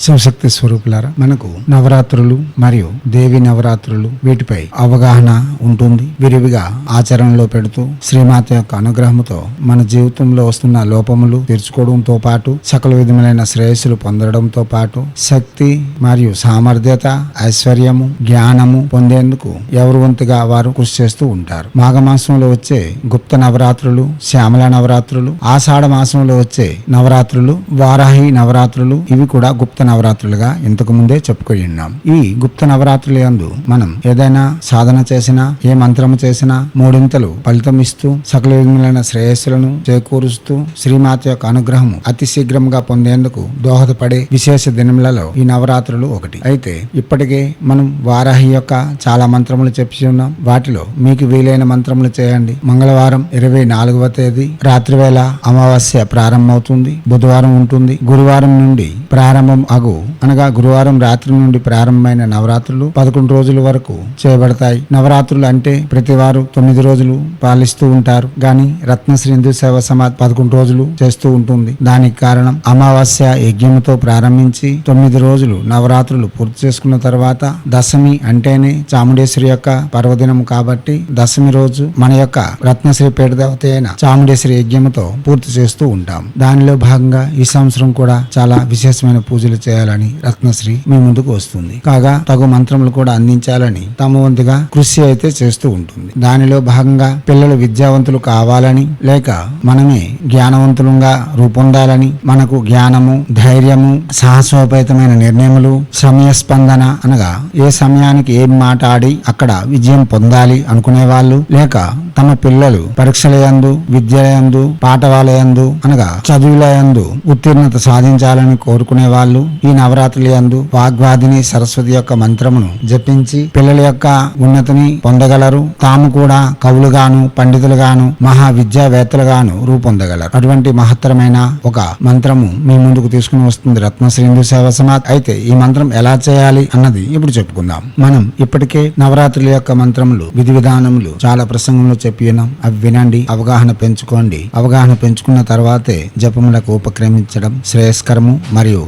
శివశక్తి స్వరూపులారా మనకు నవరాత్రులు మరియు దేవి నవరాత్రులు వీటిపై అవగాహన ఉంటుంది. విరివిగా ఆచరణలో పెడుతూ శ్రీమాత యొక్క అనుగ్రహంతో మన జీవితంలో వస్తున్న లోపములు తీర్చుకోవడంతో పాటు సకల విధములైన శ్రేయస్సులు పొందడంతో పాటు శక్తి మరియు సామర్థ్యత ఐశ్వర్యము జ్ఞానము పొందేందుకు ఎవరు వంతుగా వారు కృషి చేస్తూ ఉంటారు. మాఘమాసంలో వచ్చే గుప్త నవరాత్రులు శ్యామల నవరాత్రులు ఆషాఢ మాసంలో వచ్చే నవరాత్రులు వారాహి నవరాత్రులు ఇవి కూడా గుప్త నవరాత్రులుగా ఇంతకు ముందే చెప్పుకొని ఉన్నాం. ఈ గుప్త నవరాత్రుల యందు మనం ఏదైనా సాధన చేసినా ఏ మంత్రము చేసినా మూడింతలు ఫలితం ఇస్తూ సకల విధములైన శ్రేయస్సులను చేకూరుస్తూ శ్రీమాత యొక్క అనుగ్రహము అతి శీఘ్రంగా పొందేందుకు దోహదపడే విశేష దినములలో ఈ నవరాత్రులు ఒకటి. అయితే ఇప్పటికే మనం వారాహి యొక్క చాలా మంత్రములు చెప్పి ఉన్నాం. వాటిలో మీకు వీలైన మంత్రములు చేయండి. మంగళవారం ఇరవై నాలుగవ తేదీ రాత్రి వేళ అమావాస్య ప్రారంభమవుతుంది. బుధవారం ఉంటుంది. గురువారం నుండి ప్రారంభం అగు అనగా గురువారం రాత్రి నుండి ప్రారంభమైన నవరాత్రులు పదకొండు రోజుల వరకు చేయబడతాయి. నవరాత్రులు అంటే ప్రతి వారు తొమ్మిది రోజులు పాలిస్తూ ఉంటారు. గాని రత్నశ్రీ హిందూ సేవ సమాజ్ పదకొండు రోజులు చేస్తూ ఉంటుంది. దానికి కారణం అమావాస్య యజ్ఞంతో ప్రారంభించి తొమ్మిది రోజులు నవరాత్రులు పూర్తి చేసుకున్న తర్వాత దశమి అంటేనే చాముండేశ్వరి యొక్క పర్వదినం కాబట్టి దశమి రోజు మన యొక్క రత్నశ్రీ పేట దేవత అయిన చాముండేశ్వరి యజ్ఞంతో పూర్తి చేస్తూ ఉంటాం. దానిలో భాగంగా ఈ సంవత్సరం కూడా చాలా విశేషమైన పూజలు చేయాలని రత్నశ్రీ మీ ముందుకు వస్తుంది. కాగా తగు మంత్రములు కూడా అందించాలని తమ వంతుగా కృషి అయితే చేస్తూ ఉంటుంది. దానిలో భాగంగా పిల్లలు విద్యావంతులు కావాలని లేక మనమే జ్ఞానవంతులుగా రూపొందాలని మనకు జ్ఞానము ధైర్యము సాహసోపేతమైన నిర్ణయములు సమయస్పందన అనగా ఏ సమయానికి ఏం మాట ఆడి అక్కడ విజయం పొందాలి అనుకునే వాళ్ళు లేక తమ పిల్లలు పరీక్షలయందు విద్యలయందు పాఠవాలయందు అనగా చదువులయందు ఉత్తీర్ణత సాధించాలని కోరుకునే వాళ్ళు ఈ నవరాత్రుల యందు వాగ్వాదిని సరస్వతి యొక్క మంత్రమును జపించి పిల్లల యొక్క ఉన్నతిని పొందగలరు. తాము కూడా కవులుగాను పండితులుగాను మహా విద్యావేత్తలుగాను రూపొందగలరు. అటువంటి మహత్తరమైన ఒక మంత్రము మీ ముందుకు తీసుకుని వస్తుంది రత్నశ్రీ హిందూ సేవ సమాజ్. అయితే ఈ మంత్రం ఎలా చేయాలి అన్నది ఇప్పుడు చెప్పుకుందాం. మనం ఇప్పటికే నవరాత్రుల యొక్క మంత్రములు విధి విధానములు చాలా ప్రసంగంలో చెప్పి అవి వినండి అవగాహన పెంచుకోండి. అవగాహన పెంచుకున్న తర్వాతే జపములకు ఉపక్రమించడం శ్రేయస్కరము మరియు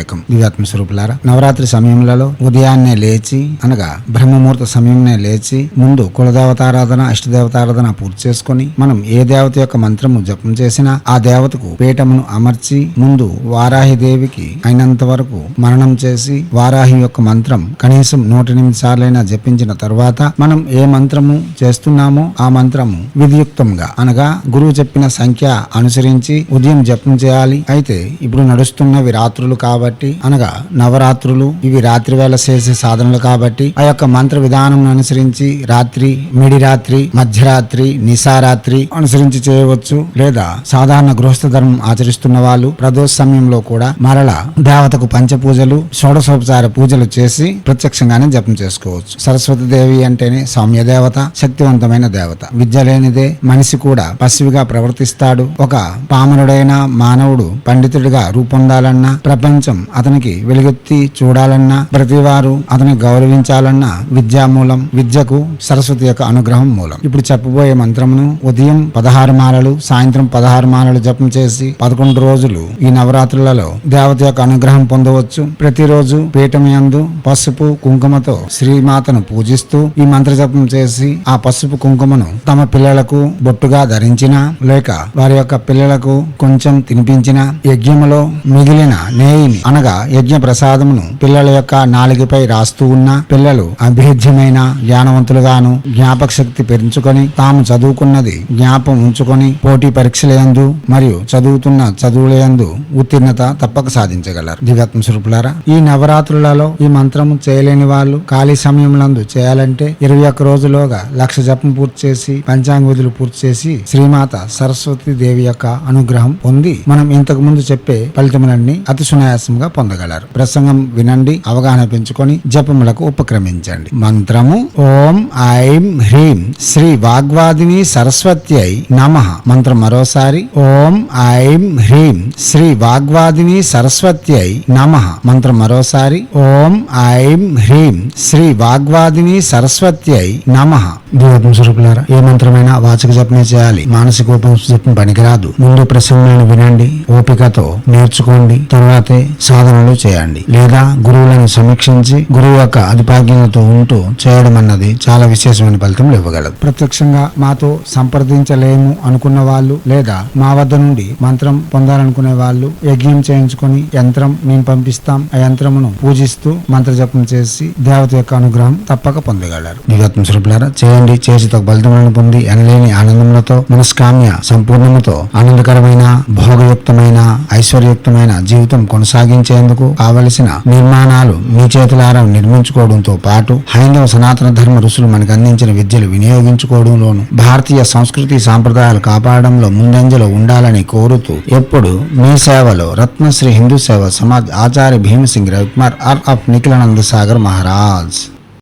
శక్తిదాయకం దివ్యాత్మ స్వరూపులారా నవరాత్రి సమయంలో ఉదయాన్నే లేచి అనగా బ్రహ్మముహూర్త సమయంనే లేచి ముందు కులదేవతారాధన అష్టదేవతారాధన పూర్తి చేసుకొని మనం ఏ దేవత యొక్క మంత్రము జపం చేసినా ఆ దేవతకు పీఠమును అమర్చి ముందు వారాహి దేవికి అయినంత వరకు మరణం చేసి వారాహి యొక్క మంత్రం కనీసం నూట ఎనిమిది సార్లైనా జపించిన తర్వాత మనం ఏ మంత్రము చేస్తున్నామో ఆ మంత్రము విధియుక్తంగా అనగా గురువు చెప్పిన సంఖ్య అనుసరించి ఉదయం జపం చేయాలి. అయితే ఇప్పుడు నడుస్తున్నవి రాత్రులు కాబట్టి అనగా నవరాత్రులు ఇవి రాత్రి వేళ చేసే సాధనలు కాబట్టి ఆ యొక్క మంత్ర విధానం అనుసరించి రాత్రి మిడిరాత్రి మధ్యరాత్రి నిశారాత్రి అనుసరించి చేయవచ్చు లేదా సాధారణ గృహస్థ ధర్మం ఆచరిస్తున్న వాళ్ళు ప్రదోష సమయంలో కూడా మరల దేవతకు పంచపూజలు షోడశోపచార పూజలు చేసి ప్రత్యక్షంగానే జపం చేసుకోవచ్చు. సరస్వతి దేవి అంటేనే సౌమ్య దేవత శక్తివంతమైన దేవత. విద్య లేనిదే మనిషి కూడా పసివిగా ప్రవర్తిస్తాడు. ఒక పామరుడైన మానవుడు పండితుడిగా రూపొందాలన్నా ప్రపంచ అతనికి వెలుగెత్తి చూడాలన్నా ప్రతివారు అతని గౌరవించాలన్నా విద్యా మూలం విద్యకు సరస్వతి యొక్క అనుగ్రహం మూలం. ఇప్పుడు చెప్పబోయే మంత్రమును ఉదయం పదహారు మాలలు సాయంత్రం పదహారు మాలలు జపం చేసి పదకొండు రోజులు ఈ నవరాత్రులలో దేవత యొక్క అనుగ్రహం పొందవచ్చు. ప్రతిరోజు పీఠం యందు పసుపు కుంకుమతో శ్రీమాతను పూజిస్తూ ఈ మంత్ర జపం చేసి ఆ పసుపు కుంకుమను తమ పిల్లలకు బొట్టుగా ధరించిన లేక వారి యొక్క పిల్లలకు కొంచెం తినిపించిన యజ్ఞములో మిగిలిన నేయిని అనగా యజ్ఞ ప్రసాదమును పిల్లల యొక్క నాలుగుపై రాస్తూ ఉన్న పిల్లలు అభేద్యమైన జ్ఞానవంతులుగాను జ్ఞాపక శక్తి పెంచుకొని తాము చదువుకున్నది జ్ఞాపం ఉంచుకొని పోటీ పరీక్షల యందు మరియు చదువుతున్న చదువుల యందు ఉత్తీర్ణత తప్పక సాధించగలరు. దివ్యాత్మ స్వరూపులారా ఈ నవరాత్రులలో ఈ మంత్రము చేయలేని వాళ్ళు ఖాళీ సమయంలందు చేయాలంటే ఇరవై ఒక్క రోజులోగా లక్ష జపం పూర్తి చేసి పంచాంగ విధులు పూర్తి చేసి శ్రీమాత సరస్వతి దేవి యొక్క అనుగ్రహం పొంది మనం ఇంతకు ముందు చెప్పే ఫలితములన్నీ అతి సునాయాసం అవకాశంగా పొందగలరు. ప్రసంగం వినండి అవగాహన పెంచుకొని జపములకు ఉపక్రమించండి. మంత్రము ఓం ఐం హ్రీం శ్రీ వాగ్వాదిని సరస్వత్యై నమ. మంత్రం మరోసారి ఓం ఐం హ్రీం శ్రీ వాగ్వాదిని సరస్వత్యై నమ. మంత్రం మరోసారి ఓం ఐం హ్రీం శ్రీ వాగ్వాదిని సరస్వత్యై నమ. దేవత్మ స్వరూపులారా ఏ మంత్రమైనా వాచక జపమే చేయాలి. మానసిక ఉపం జపం పనికిరాదు. ముందు ప్రసంగాన్ని వినండి ఓపికతో నేర్చుకోండి. తర్వాతే సాధనలు చేయండి. లేదా గురువులను సమీక్షించి గురువు యొక్క అధిపాగ్యంతో ఉంటూ చేయడం అన్నది చాలా విశేషమైన ఫలితం ఇవ్వగలదు. ప్రత్యక్షంగా మాతో సంప్రదించలేము అనుకున్న వాళ్ళు లేదా మా వద్ద నుండి మంత్రం పొందాలనుకునే వాళ్ళు యజ్ఞం చేయించుకొని యంత్రం మేము పంపిస్తాం. ఆ యంత్రమును పూజిస్తూ మంత్ర జపం చేసి దేవత యొక్క అనుగ్రహం తప్పక పొందగలరు. దివ్యాత్మ స్వరూపులారా చేయండి. చేసి తగ్గ ఫలితములను పొంది అనలేని ఆనందములతో మనస్కామ్య సంపూర్ణముతో ఆనందకరమైన భోగయుక్తమైన ఐశ్వర్యయుక్తమైన జీవితం సాగించేందుకు కావలసిన నిర్మాణాలు మీ చేతులారా నిర్మించుకోవడంతో పాటు హైందవ సనాతన ధర్మ ఋషులు మనకు అందించిన విద్యలు వినియోగించుకోవడంలోను భారతీయ సంస్కృతి సాంప్రదాయాలు కాపాడడంలో ముందంజలో ఉండాలని కోరుతూ ఎప్పుడు మీ సేవలో రత్నశ్రీ హిందూ సేవ సమాజ్ ఆచార్య భీమసింగ్ రవికుమార్ ఆర్. ఆఫ్ నిఖిలానంద సాగర్ మహారాజ్.